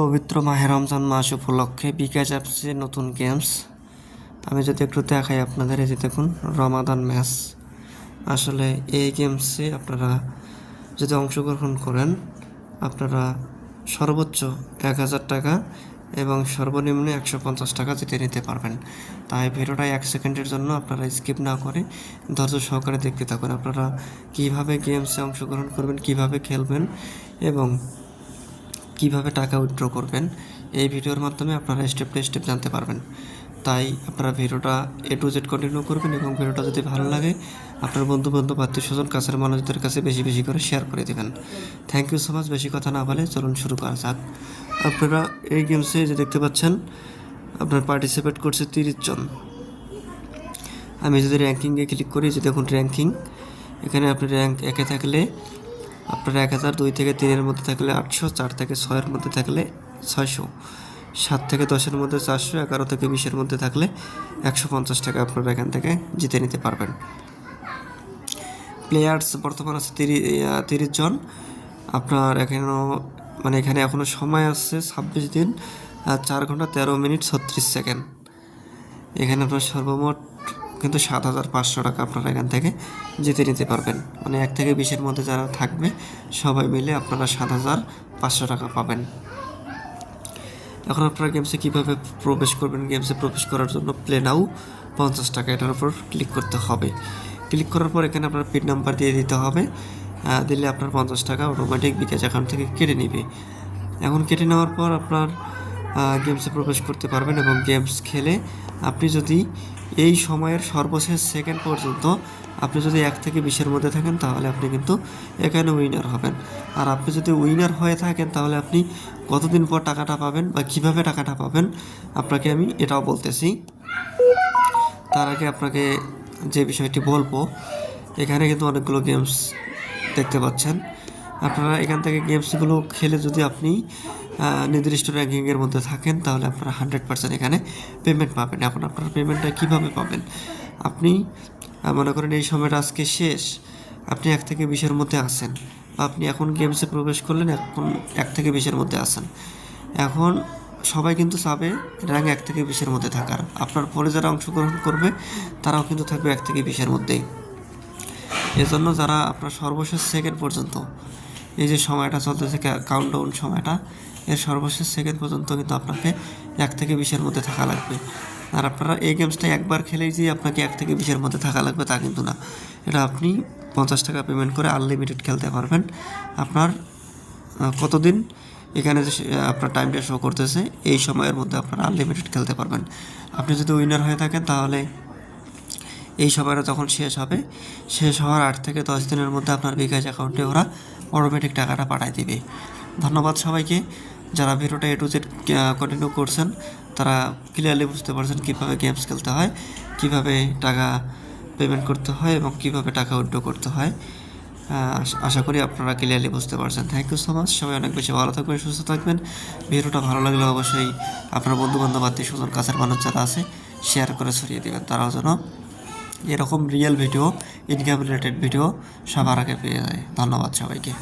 পবিত্র মাহে রমজান মাস উপলক্ষে বিকাশ অ্যাপসে নতুন গেমস। আমি যদি একটু দেখাই আপনাদের, এই যে দেখুন, রমাদান ম্যাচ। আসলে এই গেমসে আপনারা যদি অংশগ্রহণ করেন, আপনারা সর্বোচ্চ এক হাজার টাকা এবং সর্বনিম্ন একশো পঞ্চাশ টাকা জিতে নিতে পারবেন। তাই ভিডিওটা এক সেকেন্ডের জন্য আপনারা স্কিপ না করে ধৈর্য সহকারে দেখতে থাকুন। আপনারা কীভাবে গেমসে অংশগ্রহণ করবেন, কীভাবে খেলবেন এবং কীভাবে টাকা উইথড্র করবেন, এই ভিডিওর মাধ্যমে আপনারা স্টেপ বাই স্টেপ জানতে পারবেন। তাই আপনারা ভিডিওটা এ টু জেড কন্টিনিউ করবেন এবং ভিডিওটা যদি ভালো লাগে, আপনার বন্ধু বান্ধব আত্মীয় স্বজন কাছের মানুষদের কাছে বেশি বেশি করে শেয়ার করে দেবেন। থ্যাংক ইউ সো মাচ বেশি কথা না বলে চলুন শুরু করা যাক। আপনারা এই গেমসে যে দেখতে পাচ্ছেন, আপনার পার্টিসিপেট করছে তিরিশ জন। আমি যদি র্যাঙ্কিংয়ে ক্লিক করি, যে দেখুন র্যাঙ্কিং এখানে আপনি র্যাঙ্ক একে থাকলে আপনার এক হাজার, দুই থেকে তিনের মধ্যে থাকলে আটশো, চার থেকে ছয়ের মধ্যে থাকলে ছয়শো, সাত থেকে দশের মধ্যে চারশো, এগারো থেকে বিশের মধ্যে থাকলে একশো পঞ্চাশ টাকা আপনারা এখান থেকে জিতে নিতে পারবেন। প্লেয়ার্স বর্তমান আছে তিরিশ তিরিশ জন। আপনার এখানেও মানে এখানে এখনও সময় আছে ছাব্বিশ দিন চার ঘণ্টা তেরো মিনিট ছত্রিশ সেকেন্ড। এখানে আপনার সর্বমোট কিন্তু সাত হাজার পাঁচশো টাকা আপনারা এখান থেকে জিতে নিতে পারবেন। মানে এক থেকে বিশের মধ্যে যারা থাকবে, সবাই মিলে আপনারা সাত হাজার পাঁচশো টাকা পাবেন। এখন আপনারা গেমসে কীভাবে প্রবেশ করবেন? গেমসে প্রবেশ করার জন্য প্লে নাও পঞ্চাশ টাকা এটার উপর ক্লিক করতে হবে। ক্লিক করার পর এখানে আপনার পিন নাম্বার দিয়ে দিতে হবে। দিলে আপনার পঞ্চাশ টাকা অটোমেটিক বিকাশ অ্যাকাউন্ট থেকে কেটে নেবে। এখন কেটে নেওয়ার পর আপনার গেমসে প্রবেশ করতে পারবেন এবং গেমস খেলে আপনি যদি এই সময়ের সর্বশেষ সেকেন্ড পর্যন্ত আপনি যদি এক থেকে বিশের মধ্যে থাকেন, তাহলে আপনি কিন্তু এখানে উইনার হবেন। আর আপনি যদি উইনার হয়ে থাকেন, তাহলে আপনি কতদিন পর টাকাটা পাবেন বা কীভাবে টাকাটা পাবেন, আপনাকে আমি এটাও বলতেছি। তার আগে আপনাকে যে বিষয়টি বলব, এখানে কিন্তু অনেকগুলো গেমস দেখতে পাচ্ছেন। আপনারা এখান থেকে গেমসগুলো খেলে যদি আপনি নির্দিষ্ট র্যাঙ্কিংয়ের মধ্যে থাকেন, তাহলে আপনারা হান্ড্রেড পার্সেন্ট এখানে পেমেন্ট পাবেন। এখন আপনার পেমেন্টটা কীভাবে পাবেন? আপনি মনে করেন এই সময়টা আজকে শেষ, আপনি এক থেকে বিশের মধ্যে আছেন। আপনি এখন গেমসে প্রবেশ করলেন, এখন এক থেকে বিশের মধ্যে আসেন এখন সবাই কিন্তু চাবে র্যাঙ্ক এক থেকে বিশের মধ্যে থাকার। আপনার পরে যারা অংশগ্রহণ করবে, তারাও কিন্তু থাকবে এক থেকে বিশের মধ্যেই। এজন্য যারা আপনার সর্বশেষ সেকেন্ড পর্যন্ত, এই যে সময়টা চলতেছে কাউন্টডাউন সময়টা এর সর্বশেষ সেকেন্ড পর্যন্ত কিন্তু আপনাকে এক থেকে বিশের মধ্যে থাকা লাগবে। আর আপনারা এই গেমসটা একবার খেলেই যে আপনাকে এক থেকে বিশের মধ্যে থাকা লাগবে তা কিন্তু না। এটা আপনি পঞ্চাশ টাকা পেমেন্ট করে আনলিমিটেড খেলতে পারবেন। আপনার কতদিন এখানে যে আপনার টাইমটা শো করতেছে, এই সময়ের মধ্যে আপনারা আনলিমিটেড খেলতে পারবেন। আপনি যদি উইনার হয়ে থাকেন তাহলে এই সময়টা যখন শেষ হবে, শেষ হওয়ার আট থেকে দশ দিনের মধ্যে আপনার বিকাশ অ্যাকাউন্টে ওরা অটোমেটিক টাকাটা পাঠিয়ে দিবে। ধন্যবাদ সবাইকে। যারা ভিডিওটা এ টু জেড কন্টিনিউ করছেন, তারা ক্লিয়ারলি বুঝতে পারছেন কীভাবে গেমস খেলতে হয়, কীভাবে টাকা পেমেন্ট করতে হয় এবং কীভাবে টাকা উইথড্র করতে হয়। আশা করি আপনারা ক্লিয়ারলি বুঝতে পারছেন। থ্যাংক ইউ সো মাচ সবাই অনেক বেশি ভালো থাকবেন, সুস্থ থাকবেন। ভিডিওটা ভালো লাগলে অবশ্যই আপনার বন্ধু বান্ধব আত্মীয় স্বজন, কাছের মানুষ যারা আছে শেয়ার করে ছড়িয়ে দেবেন। তারাও যেন এরকম real video income related video সবার আগে পেয়ে যায়। ধন্যবাদ সবাইকে।